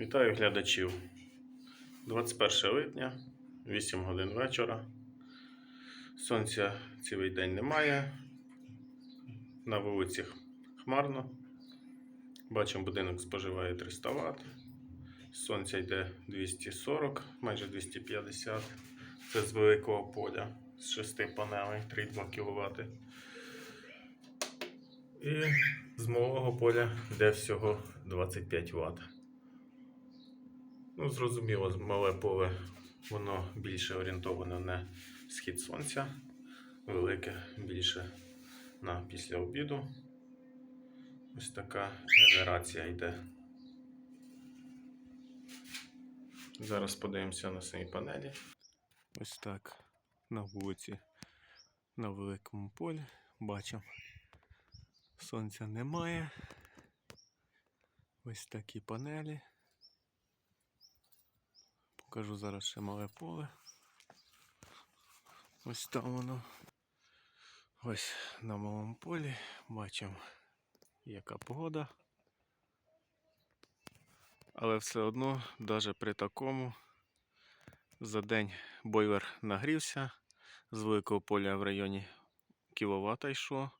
Вітаю глядачів. 21 липня, 8 годин вечора. Сонця цілий день немає. На вулиці хмарно. Бачимо, будинок споживає 300 Вт. Сонця йде 240, майже 250. Це з великого поля з 6 панелей 3,2 кВт. І з малого поля йде всього 25 Вт. Ну, зрозуміло, мале поле воно більше орієнтоване на схід сонця, велике більше на після обіду. Ось така генерація йде. Зараз подивимося на самі панелі. Ось так на вулиці, на великому полі бачимо. Сонця немає. Ось такі панелі. Покажу зараз ще мале поле. Ось там воно. Ось на малому полі бачимо, яка погода. Але все одно, навіть при такому, за день бойлер нагрівся. З великого поля в районі кіловата йшло.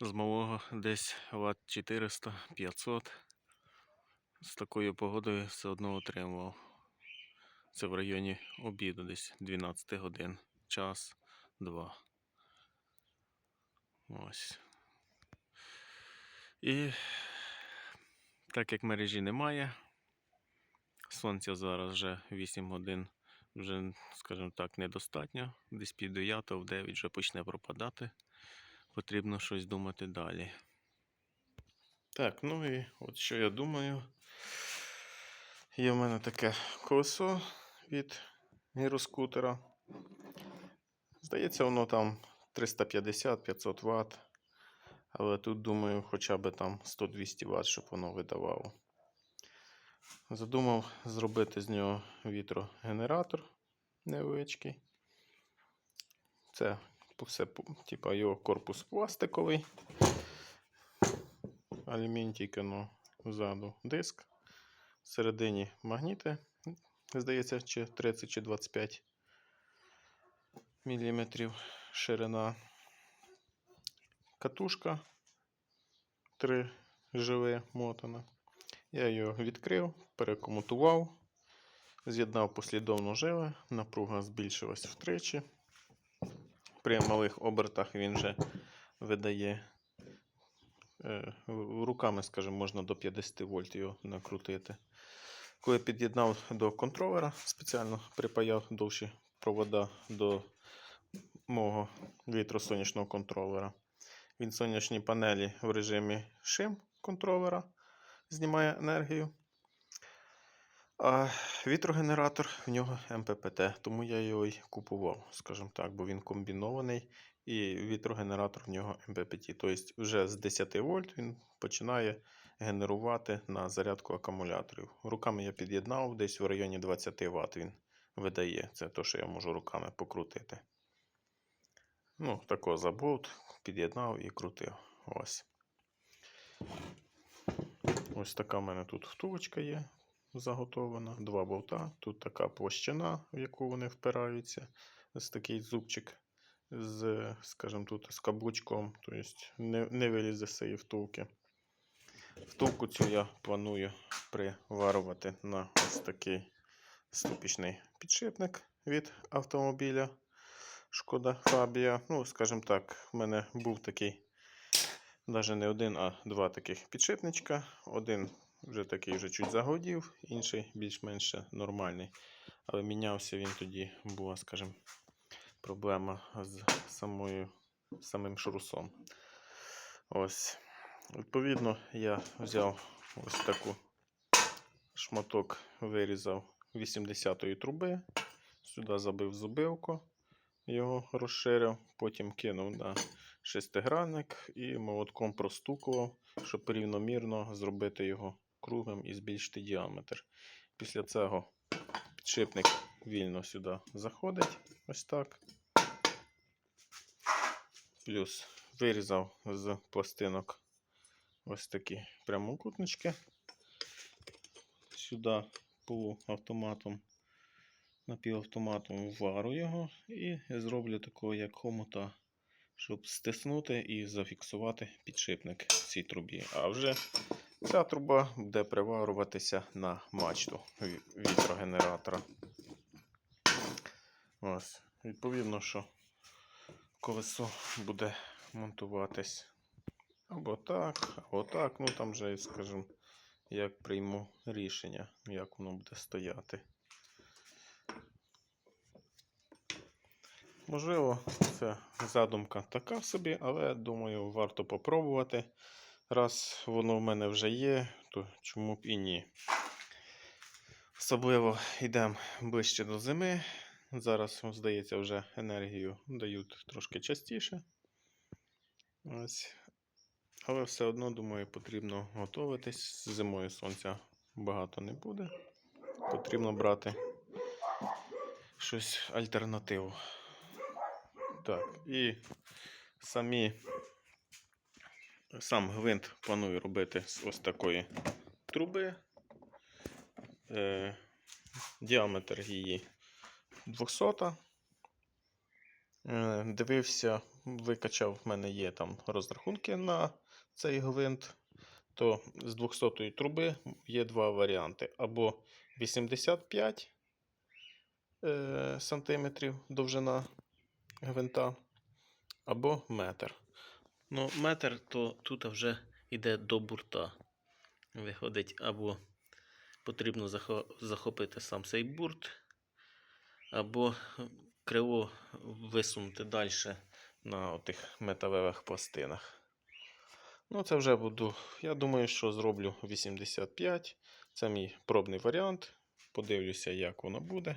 З малого десь ватт 400-500. З такою погодою все одно отримував. Це в районі обіду, десь 12 годин. Час, два. Ось. І так як мережі немає, сонця зараз вже 8 годин, вже, скажімо так, недостатньо. Десь пів 9 в 9 вже почне пропадати. Потрібно щось думати далі. Так, ну і от що я думаю. Є в мене таке колесо від гіроскутера. Здається, воно там 350-500 Вт. Але тут, думаю, хоча б там 100-200 Вт, щоб воно видавало. Задумав зробити з нього вітрогенератор невеличкий. Це все, типа його корпус пластиковий. Алюмінь тільки ну, ззаду диск. Всередині магніти, здається, чи 30 чи 25 мм ширина. Катушка 3 живе мотана. Я його відкрив, перекомутував, з'єднав послідовно живе, напруга збільшилась втричі. При малих обертах він вже видає е, руками, скажімо, можна до 50 вольт його накрутити. Коли я під'єднав до контролера, спеціально припаяв довші провода до мого вітросонячного контролера. Він сонячні панелі в режимі шим контролера знімає енергію. А вітрогенератор в нього МППТ, тому я його й купував, скажімо так, бо він комбінований і вітрогенератор в нього МППТ. Тобто вже з 10 вольт він починає генерувати на зарядку акумуляторів. Руками я під'єднав, десь в районі 20 Вт він видає. Це те, що я можу руками покрутити. Ну, такого заболт, під'єднав і крутив. Ось. Ось така в мене тут втулочка є заготовлена. Два болта. Тут така площина, в яку вони впираються. Ось такий зубчик з, скажімо, тут з каблучком. Тобто не, не вилізе з цієї втулки. Втулку цю я планую приварувати на ось такий ступічний підшипник від автомобіля. Шкода Фабія. Ну, скажімо так, в мене був такий, навіть не один, а два таких підшипничка. Один вже такий вже чуть загодів, інший більш-менш нормальний. Але мінявся він тоді, була, скажімо, проблема з самою, самим шрусом. Ось. Відповідно, я взяв ось таку шматок, вирізав 80-ї труби, сюди забив зубилку його розширив, потім кинув на шестигранник і молотком простукував, щоб рівномірно зробити його круглим і збільшити діаметр. Після цього підшипник вільно сюди заходить, ось так. Плюс вирізав з пластинок ось такі прямокутнички. сюди полуавтоматом, напівавтоматом вару його і зроблю такого як хомута, щоб стиснути і зафіксувати підшипник в цій трубі. А вже ця труба буде приварюватися на мачту вітрогенератора. Ось, відповідно, що колесо буде монтуватись або так, або так. Ну там вже, скажімо, як прийму рішення, як воно буде стояти. Можливо, це задумка така собі, але думаю, варто попробувати. Раз воно в мене вже є, то чому б і ні. Особливо йдемо ближче до зими. Зараз, здається, вже енергію дають трошки частіше. Ось. Але все одно, думаю, потрібно готуватись. Зимою сонця багато не буде. Потрібно брати щось альтернативу. Так, і самі сам гвинт планую робити з ось такої труби. Е, діаметр її 200. Е, дивився, викачав, в мене є там розрахунки на цей гвинт. То з 200-ї труби є два варіанти: або 85 е, сантиметрів довжина гвинта, або метр. Ну, метр то тут вже йде до бурта. Виходить, або потрібно захопити сам цей бурт, або криво висунути далі на тих металевих пластинах. Ну, це вже буду. Я думаю, що зроблю 85. Це мій пробний варіант. Подивлюся, як воно буде.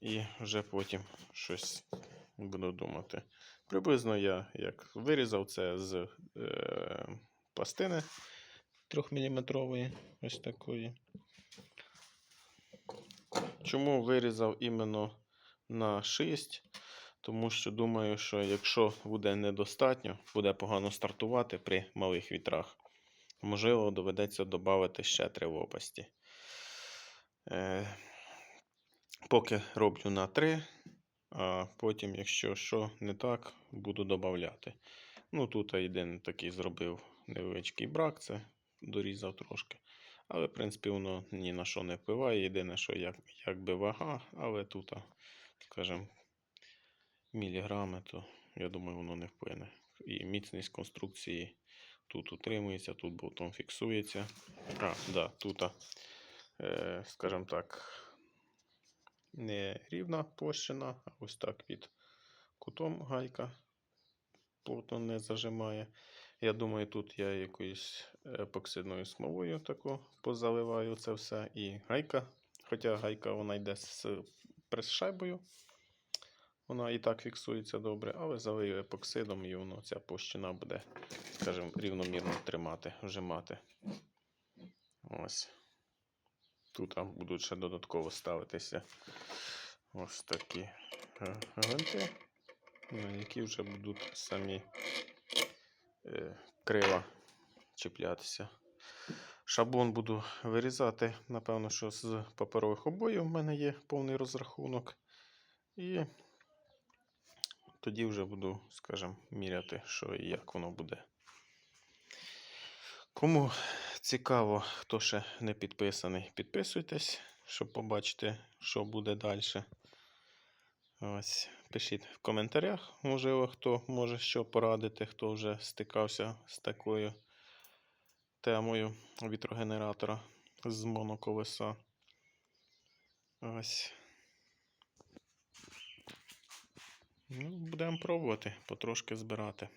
І вже потім щось буду думати. Приблизно я як вирізав це з е, пластини 3-мм ось такої. Чому вирізав іменно на 6? Тому що думаю, що якщо буде недостатньо, буде погано стартувати при малих вітрах. Можливо, доведеться додати ще три лопасті. Е, поки роблю на 3, а потім, якщо що не так, буду додати. Ну, тут єдиний такий зробив невеличкий брак, це дорізав трошки. Але, в принципі, воно ні на що не впливає. Єдине, що як, якби вага, але тут, скажімо, міліграми, то я думаю, воно не вплине. І міцність конструкції тут утримується, тут болтом фіксується. А, да, тут, е, скажімо так, не рівна площина, а ось так під кутом гайка плотно не зажимає. Я думаю, тут я якоюсь епоксидною смолою таку позаливаю це все. І гайка, хоча гайка вона йде з прес-шайбою, вона і так фіксується добре, але залию епоксидом і воно ця площина буде, скажімо, рівномірно тримати, вжимати. Ось. Тут будуть ще додатково ставитися ось такі е, гвинти, які вже будуть самі е, крила чіплятися. Шаблон буду вирізати, напевно, що з паперових обоїв в мене є повний розрахунок. І тоді вже буду, скажімо, міряти, що і як воно буде. Кому цікаво, хто ще не підписаний, підписуйтесь, щоб побачити, що буде далі. Ось, пишіть в коментарях, можливо, хто може що порадити, хто вже стикався з такою темою вітрогенератора з моноколеса. Ось. Ну, будемо пробувати потрошки збирати.